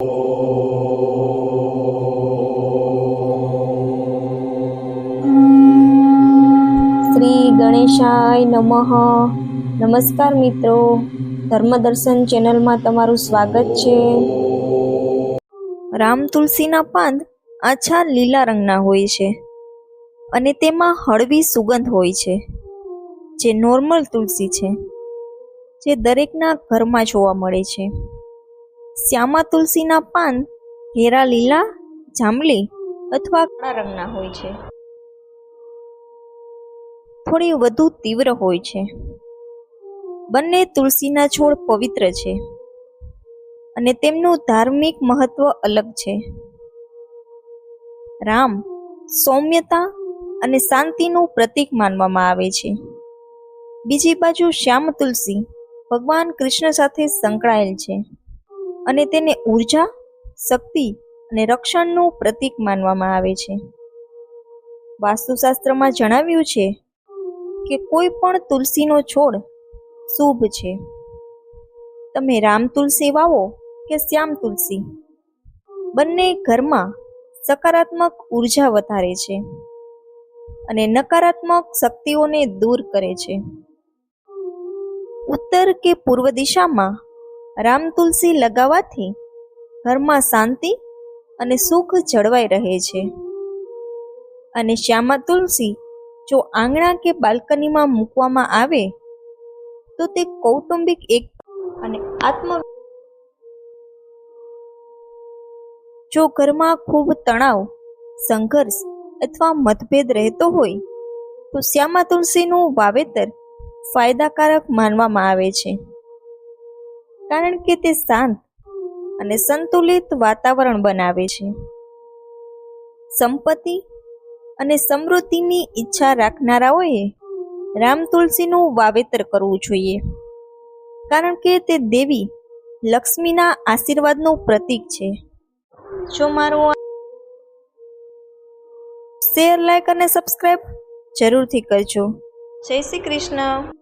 શ્રી ગણેશાય નમઃ. નમસ્કાર મિત્રો. ધર્મદર્શન ચેનલમાં તમારું સ્વાગત છે. રામ તુલસીના પાંદ આછા લીલા રંગના હોય છે અને તેમાં હળવી સુગંધ હોય છે, જે નોર્મલ તુલસી છે, જે દરેકના ઘરમાં જોવા મળે છે. શ્યામા તુલસીના પાન ઘેરા લીલા, જાંબલી અથવા કાળા રંગના હોય છે. થોડી વધુ તીવ્ર હોય છે. બંને તુલસીના છોડ પવિત્ર છે અને તેમનું ધાર્મિક મહત્વ અલગ છે. રામ સૌમ્યતા અને શાંતિનું પ્રતીક માનવામાં આવે છે. બીજી બાજુ શ્યામ તુલસી ભગવાન કૃષ્ણ સાથે સંકળાયેલ છે. અને તેને ઊર્જા, શક્તિ અને રક્ષણનું પ્રતીક માનવામાં આવે છે. વાસ્તુશાસ્ત્રમાં જણાવ્યું છે કે કોઈ પણ તુલસીનો છોડ શુભ છે. તમે રામ તુલસી વાવો કે શ્યામ તુલસી? બંને ઘરમાં સકારાત્મક ઊર્જા વધારે છે અને નકારાત્મક શક્તિઓને દૂર કરે છે. ઉત્તર કે પૂર્વ દિશામાં રામ તુલસી લગાવવાથી ઘરમાં શાંતિ અને સુખ જળવાઈ રહે છે. અને શ્યામા તુલસી જો આંગણા કે બાલ્કનીમાં મૂકવામાં આવે, તો તે કૌટુંબિક એક અને આત્મ જો ઘરમાં ખૂબ તણાવ, સંઘર્ષ અથવા મતભેદ રહેતો હોય, તો શ્યામા તુલસીનું વાવેતર ફાયદાકારક માનવામાં આવે છે. કારણ કે તે શાંત અને સંતુલિત વાતાવરણ બનાવે છે. સંપત્તિ અને સમૃદ્ધિની ઈચ્છા રાખનારાઓએ રામ તુલસીનું વાવેતર કરવું જોઈએ. કારણ કે તે દેવી લક્ષ્મીના આશીર્વાદનું પ્રતીક છે. જો મારો શેર, લાઈક અને સબસ્ક્રાઈબ જરૂરથી કરજો. જય શ્રી કૃષ્ણ.